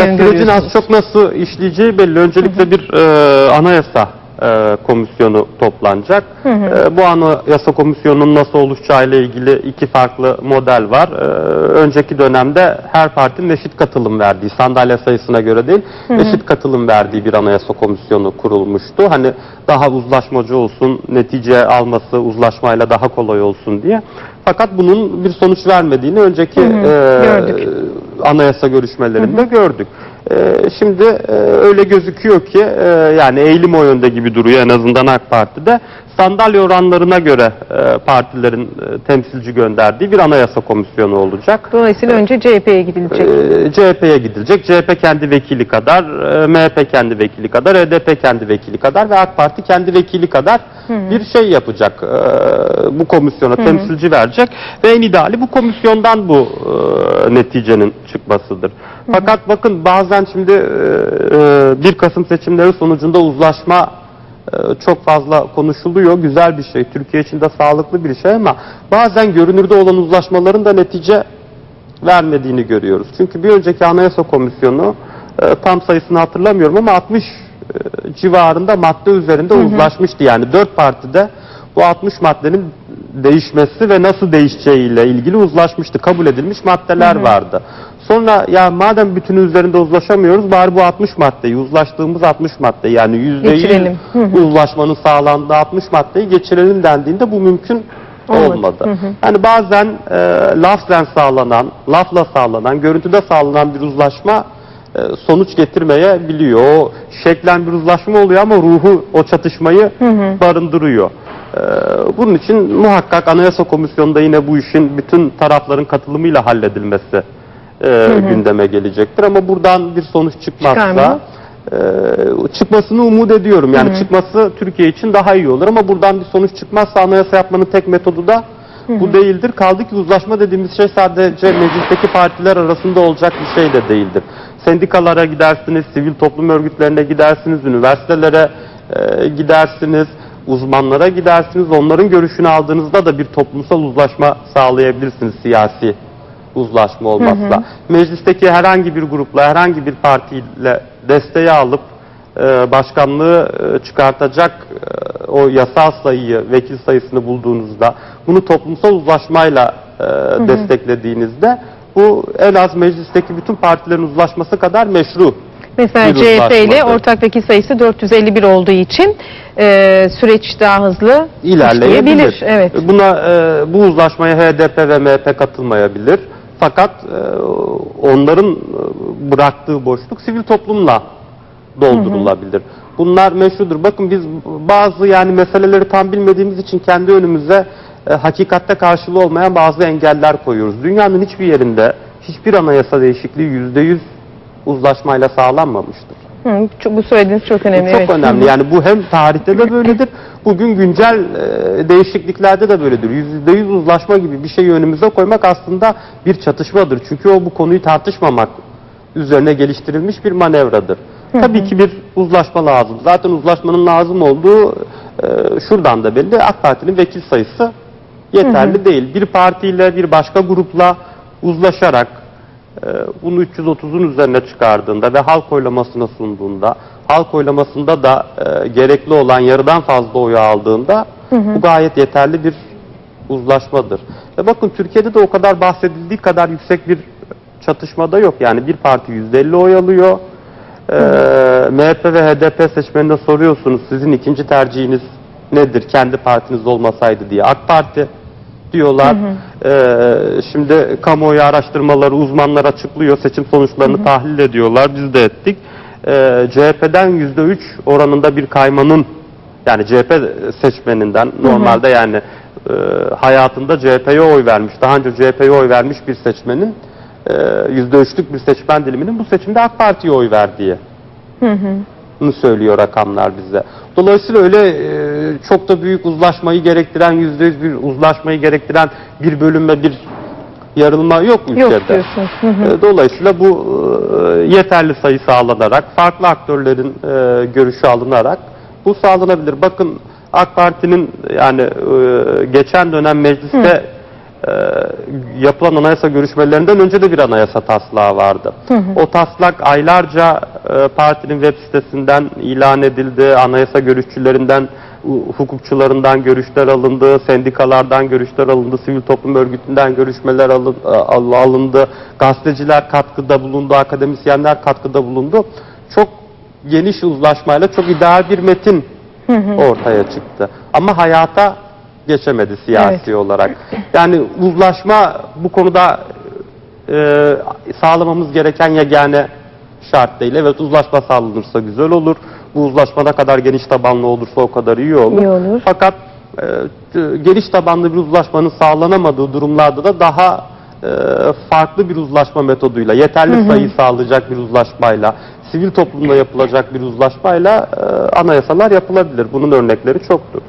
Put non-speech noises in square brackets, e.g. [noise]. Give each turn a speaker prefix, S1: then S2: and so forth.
S1: sürecin az
S2: öngörüyorsunuz?
S1: çok nasıl işleyeceği belli. Öncelikle bir e, anayasa e, komisyonu toplanacak. E, bu anayasa komisyonunun nasıl oluşacağı ile ilgili iki farklı model var. E, önceki dönemde her partinin eşit katılım verdiği, sandalye sayısına göre değil, eşit katılım verdiği bir anayasa komisyonu kurulmuştu. Hani daha uzlaşmacı olsun, netice alması uzlaşmayla daha kolay olsun diye. Fakat bunun bir sonuç vermediğini önceki e,
S2: Gördük.
S1: Anayasa görüşmelerinde gördük. Ee, şimdi e, öyle gözüküyor ki e, yani eğilim o yönde gibi duruyor en azından AK Parti'de. Sandalye oranlarına göre e, partilerin e, temsilci gönderdiği bir anayasa komisyonu olacak.
S2: Dolayısıyla önce CHP'ye gidilecek.
S1: Ee, CHP'ye gidilecek. CHP kendi vekili kadar, e, MHP kendi vekili kadar, HDP kendi vekili kadar ve AK Parti kendi vekili kadar bir şey yapacak. Ee, bu komisyona temsilci verecek ve en ideali bu komisyondan bu e, neticenin çıkmasıdır. Fakat bakın bazen şimdi e, e, 1 Kasım seçimleri sonucunda uzlaşma e, çok fazla konuşuluyor. Güzel bir şey. Türkiye için de sağlıklı bir şey ama bazen görünürde olan uzlaşmaların da netice vermediğini görüyoruz. Çünkü bir önceki Anayasa Komisyonu e, tam sayısını hatırlamıyorum ama 60 e, civarında madde üzerinde uzlaşmıştı. Yani dört partide bu 60 maddenin değişmesi ve nasıl değişeceğiyle ilgili uzlaşmıştı. Kabul edilmiş maddeler vardı. Sonra ya madem bütünü üzerinde uzlaşamıyoruz bari bu 60 maddeyi uzlaştığımız 60 madde yani yüzde yüz
S2: Geçirelim. Hı hı.
S1: uzlaşmanın sağlandığı 60 maddeyi geçirelim dendiğinde bu mümkün
S2: Olmadı.
S1: olmadı. Yani bazen e, lafzen sağlanan, lafla sağlanan, görüntüde sağlanan bir uzlaşma e, sonuç getirmeyebiliyor. O şeklen bir uzlaşma oluyor ama ruhu o çatışmayı barındırıyor. E, bunun için muhakkak Anayasa Komisyonu'nda yine bu işin bütün tarafların katılımıyla halledilmesi e, gündeme gelecektir. Ama buradan bir sonuç çıkmazsa ee, çıkmasını umut ediyorum. Yani çıkması Türkiye için daha iyi olur ama buradan bir sonuç çıkmazsa anayasa yapmanın tek metodu da bu değildir. Kaldı ki uzlaşma dediğimiz şey sadece meclisteki partiler arasında olacak bir şey de değildir. Sendikalara gidersiniz, sivil toplum örgütlerine gidersiniz, üniversitelere e, gidersiniz, uzmanlara gidersiniz. Onların görüşünü aldığınızda da bir toplumsal uzlaşma sağlayabilirsiniz siyasi uzlaşma olmazsa. Meclisteki herhangi bir grupla, herhangi bir partiyle desteği alıp e, başkanlığı e, çıkartacak e, o yasal sayıyı, vekil sayısını bulduğunuzda, bunu toplumsal uzlaşmayla e, desteklediğinizde bu en az meclisteki bütün partilerin uzlaşması kadar meşru.
S2: Mesela CHP ile ortak vekil sayısı 451 olduğu için e, süreç daha hızlı
S1: ilerleyebilir.
S2: Evet.
S1: Buna e, bu uzlaşmaya HDP ve MHP katılmayabilir. Fakat e, onların e, bıraktığı boşluk sivil toplumla doldurulabilir. Bunlar meşrudur. Bakın biz bazı yani meseleleri tam bilmediğimiz için kendi önümüze e, hakikatte karşılığı olmayan bazı engeller koyuyoruz. Dünyanın hiçbir yerinde hiçbir anayasa değişikliği yüzde yüz uzlaşmayla sağlanmamıştır.
S2: Hı, çok- bu söylediğiniz çok önemli.
S1: Bu çok
S2: evet.
S1: önemli. Yani bu hem tarihte de [clears throat] böyledir. Bugün güncel e, değişikliklerde de böyledir. Yüzde yüz uzlaşma gibi bir şeyi önümüze koymak aslında bir çatışmadır. Çünkü o bu konuyu tartışmamak üzerine geliştirilmiş bir manevradır. Tabii ki bir uzlaşma lazım. Zaten uzlaşmanın lazım olduğu e, şuradan da belli. AK Parti'nin vekil sayısı yeterli değil. Bir partiyle bir başka grupla uzlaşarak bunu 330'un üzerine çıkardığında ve halk oylamasına sunduğunda, halk oylamasında da e, gerekli olan yarıdan fazla oyu aldığında bu gayet yeterli bir uzlaşmadır. Ve bakın Türkiye'de de o kadar bahsedildiği kadar yüksek bir çatışmada yok. Yani bir parti %50 oy alıyor. E, MHP ve HDP seçmenine soruyorsunuz sizin ikinci tercihiniz nedir kendi partiniz olmasaydı diye. AK Parti diyorlar. Ee, şimdi kamuoyu araştırmaları uzmanlar açıklıyor. Seçim sonuçlarını tahlil ediyorlar. Biz de ettik. Ee, CHP'den %3 oranında bir kaymanın yani CHP seçmeninden normalde yani e, hayatında CHP'ye oy vermiş. Daha önce CHP'ye oy vermiş bir seçmenin e, %3'lük bir seçmen diliminin bu seçimde AK Parti'ye oy verdiği bunu söylüyor rakamlar bize. Dolayısıyla öyle e, çok da büyük uzlaşmayı gerektiren, yüzde yüz bir uzlaşmayı gerektiren bir bölünme, bir yarılma yok ülkede.
S2: Yok diyorsunuz. Hı hı.
S1: E, Dolayısıyla bu e, yeterli sayı sağlanarak, farklı aktörlerin e, görüşü alınarak bu sağlanabilir. Bakın AK Parti'nin yani e, geçen dönem mecliste e, yapılan anayasa görüşmelerinden önce de bir anayasa taslağı vardı. O taslak aylarca partinin web sitesinden ilan edildi. Anayasa görüşçülerinden, hukukçularından görüşler alındı, sendikalardan görüşler alındı, sivil toplum örgütünden görüşmeler al- alındı, gazeteciler katkıda bulundu, akademisyenler katkıda bulundu. Çok geniş uzlaşmayla çok ideal bir metin ortaya çıktı. Ama hayata geçemedi siyasi olarak. Yani uzlaşma bu konuda e, sağlamamız gereken yegane şart değil. Evet uzlaşma sağlanırsa güzel olur. Bu uzlaşma ne kadar geniş tabanlı olursa o kadar iyi olur.
S2: İyi olur.
S1: Fakat e, geniş tabanlı bir uzlaşmanın sağlanamadığı durumlarda da daha e, farklı bir uzlaşma metoduyla, yeterli sayı sağlayacak bir uzlaşmayla, sivil toplumla yapılacak bir uzlaşmayla e, anayasalar yapılabilir. Bunun örnekleri çoktur.